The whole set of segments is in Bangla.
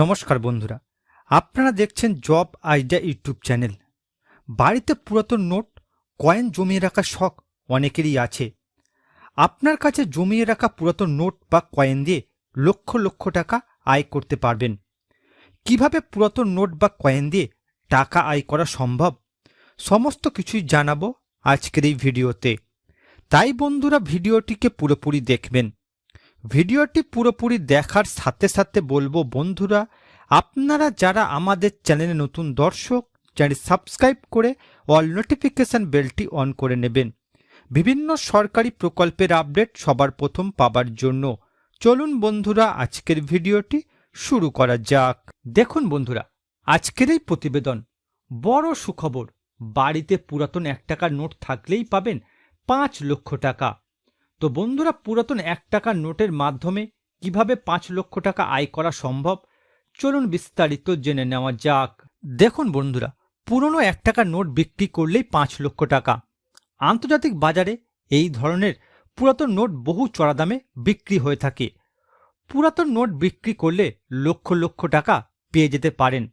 নমস্কার বন্ধুরা, আপনারা দেখছেন জব আইডিয়া ইউটিউব চ্যানেল। বাড়িতে পুরাতন নোট, কয়েন জমিয়ে রাখার শখ অনেকেরই আছে। আপনার কাছে জমিয়ে রাখা পুরাতন নোট বা কয়েন দিয়ে লক্ষ লক্ষ টাকা আয় করতে পারবেন। কীভাবে পুরাতন নোট বা কয়েন দিয়ে টাকা আয় করা সম্ভব, সমস্ত কিছুই জানাব আজকের এই ভিডিওতে। তাই বন্ধুরা, ভিডিওটিকে পুরোপুরি দেখবেন। ভিডিওটি পুরোপুরি দেখার সাথে সাথে বলব, বন্ধুরা, আপনারা যারা আমাদের চ্যানেলে নতুন দর্শক চ্যানেল সাবস্ক্রাইব করে অল নোটিফিকেশন বেলটি অন করে নেবেন। বিভিন্ন সরকারি প্রকল্পের আপডেট সবার প্রথম পাবার জন্য। চলুন, বন্ধুরা, আজকের ভিডিওটি শুরু করা যাক। দেখুন, বন্ধুরা, আজকের এই প্রতিবেদন। বড় সুখবর, বাড়িতে পুরাতন এক টাকার নোট থাকলেই পাবেন পাঁচ লক্ষ টাকা। তো বন্ধুরা, পুরাতন এক টাকার নোটের মাধ্যমে কীভাবে পাঁচ লক্ষ টাকা আয় করা সম্ভব? চলুন বিস্তারিত জেনে নেওয়া যাক। দেখুন বন্ধুরা, পুরনো এক টাকার নোট বিক্রি করলেই পাঁচ লক্ষ টাকা। আন্তর্জাতিক বাজারে এই ধরনের পুরাতন নোট বহু চড়া দামে বিক্রি হয়ে থাকে। পুরাতন নোট বিক্রি করলে লক্ষ লক্ষ টাকা পেয়ে যেতে পারেন।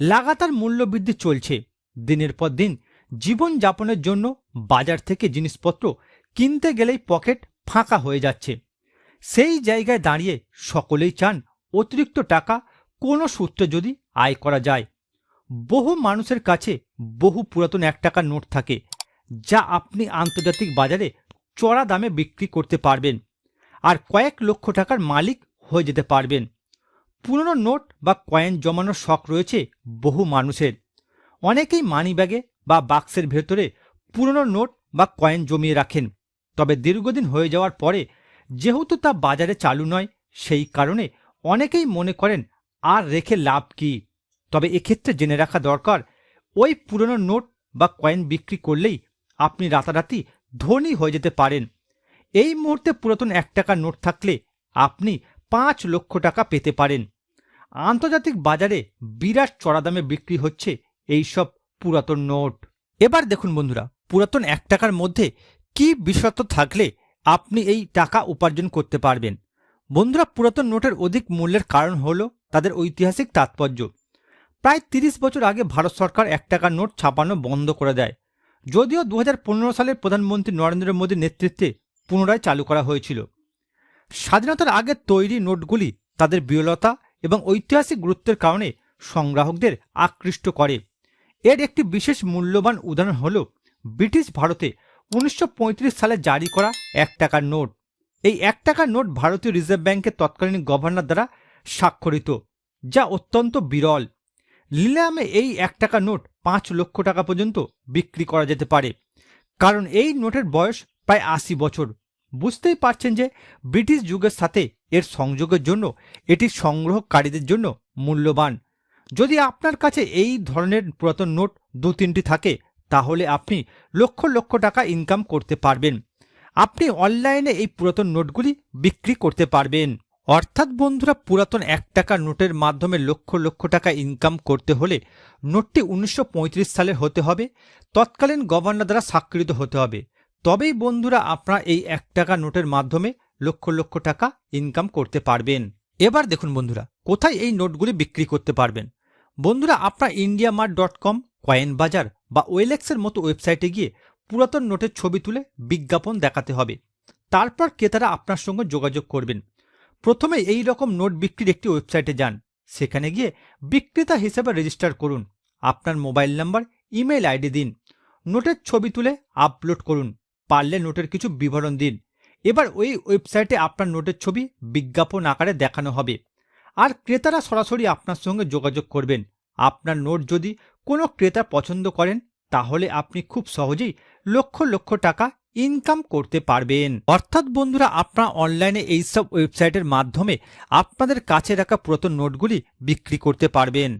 লাগাতার মূল্যবৃদ্ধি চলছে। দিনের পর দিন জীবনযাপনের জন্য বাজার থেকে জিনিসপত্র কিনতে গেলেই পকেট ফাঁকা হয়ে যাচ্ছে। সেই জায়গায় দাঁড়িয়ে সকলেই চান অতিরিক্ত টাকা কোনো সূত্রে যদি আয় করা যায়। বহু মানুষের কাছে বহু পুরাতন এক টাকার নোট থাকে, যা আপনি আন্তর্জাতিক বাজারে চড়া দামে বিক্রি করতে পারবেন আর কয়েক লক্ষ টাকার মালিক হয়ে যেতে পারবেন। পুরনো নোট বা কয়েন জমানোর শখ রয়েছে বহু মানুষের। অনেকেই মানিব্যাগে বা বাক্সের ভেতরে পুরনো নোট বা কয়েন জমিয়ে রাখেন। তবে দীর্ঘদিন হয়ে যাওয়ার পরে, যেহেতু তা বাজারে চালু নয়, সেই কারণে অনেকেই মনে করেন আর রেখে লাভ কি। তবে এক্ষেত্রে জেনে রাখা দরকার, ওই পুরনো নোট বা কয়েন বিক্রি করলেই আপনি রাতারাতি ধনী হয়ে যেতে পারেন। এই মুহূর্তে পুরাতন এক টাকার নোট থাকলে আপনি পাঁচ লক্ষ টাকা পেতে পারেন। আন্তর্জাতিক বাজারে বিরাট চড়া দামে বিক্রি হচ্ছে এই সব পুরাতন নোট। এবার দেখুন বন্ধুরা, পুরাতন এক টাকার মধ্যে কি বিশেষত্ব থাকলে আপনি এই টাকা উপার্জন করতে পারবেন? বন্ধুরা, পুরাতন নোটের অধিক মূল্যের কারণ হল তাদের ঐতিহাসিক তাৎপর্য। প্রায় তিরিশ বছর আগে ভারত সরকার এক টাকার নোট ছাপানো বন্ধ করে দেয়। যদিও দু হাজার পনেরো সালের প্রধানমন্ত্রী নরেন্দ্র মোদীর নেতৃত্বে পুনরায় চালু করা হয়েছিল। স্বাধীনতার আগে তৈরি নোটগুলি তাদের বিরলতা এবং ঐতিহাসিক গুরুত্বের কারণে সংগ্রাহকদের আকৃষ্ট করে। এর একটি বিশেষ মূল্যবান উদাহরণ হল ব্রিটিশ ভারতে উনিশশো পঁয়ত্রিশ সালে জারি করা এক টাকার নোট। এই এক টাকার নোট ভারতীয় রিজার্ভ ব্যাংকের তৎকালীন গভর্নর দ্বারা স্বাক্ষরিত, যা অত্যন্ত বিরল। লিলামে এই এক টাকা নোট পাঁচ লক্ষ টাকা পর্যন্ত বিক্রি করা যেতে পারে, কারণ এই নোটের বয়স প্রায় আশি বছর। বুঝতেই পারছেন যে ব্রিটিশ যুগের সাথে এর সংযোগের জন্য এটি সংগ্রহকারীদের জন্য মূল্যবান। যদি আপনার কাছে এই ধরনের পুরাতন নোট দু তিনটি থাকে তাহলে আপনি লক্ষ লক্ষ টাকা ইনকাম করতে পারবেন। আপনি অনলাইনে এই পুরাতন নোটগুলি বিক্রি করতে পারবেন। অর্থাৎ বন্ধুরা, পুরাতন এক টাকা নোটের মাধ্যমে লক্ষ লক্ষ টাকা ইনকাম করতে হলে নোটটি উনিশশো পঁয়ত্রিশ সালের হতে হবে, তৎকালীন গভর্নর দ্বারা স্বাক্ষরিত হতে হবে। তবেই বন্ধুরা, আপনারা এই এক টাকা নোটের মাধ্যমে লক্ষ লক্ষ টাকা ইনকাম করতে পারবেন। এবার দেখুন বন্ধুরা, কোথায় এই নোটগুলি বিক্রি করতে পারবেন? বন্ধুরা, আপনার India mart dot com coin বাজার বা ওয়েলেক্সের মতো ওয়েবসাইটে গিয়ে পুরাতন নোটের ছবি তুলে বিজ্ঞাপন দেখাতে হবে। তারপর ক্রেতারা আপনার সঙ্গে যোগাযোগ করবেন। প্রথমে এই রকম নোট বিক্রির একটি ওয়েবসাইটে যান। সেখানে গিয়ে বিক্রেতা হিসেবে রেজিস্টার করুন। আপনার মোবাইল নাম্বার ইমেল আইডি দিন। নোটের ছবি তুলে আপলোড করুন। পারলে নোটের কিছু বিবরণ দিন। এবার ওই ওয়েবসাইটে আপনার নোটের ছবি বিজ্ঞাপন আকারে দেখানো হবে। আর ক্রেতারা সরাসরি আপনার সঙ্গে যোগাযোগ করবেন। আপনার নোট যদি কোনো ক্রেতা পছন্দ করেন, তাহলে আপনি খুব সহজেই লক্ষ লক্ষ টাকা ইনকাম করতে পারবেন। অর্থাৎ বন্ধুরা, আপনারা অনলাইনে এইসব ওয়েবসাইটের মাধ্যমে আপনাদের কাছে রাখা পুরাতন নোটগুলি বিক্রি করতে পারবেন।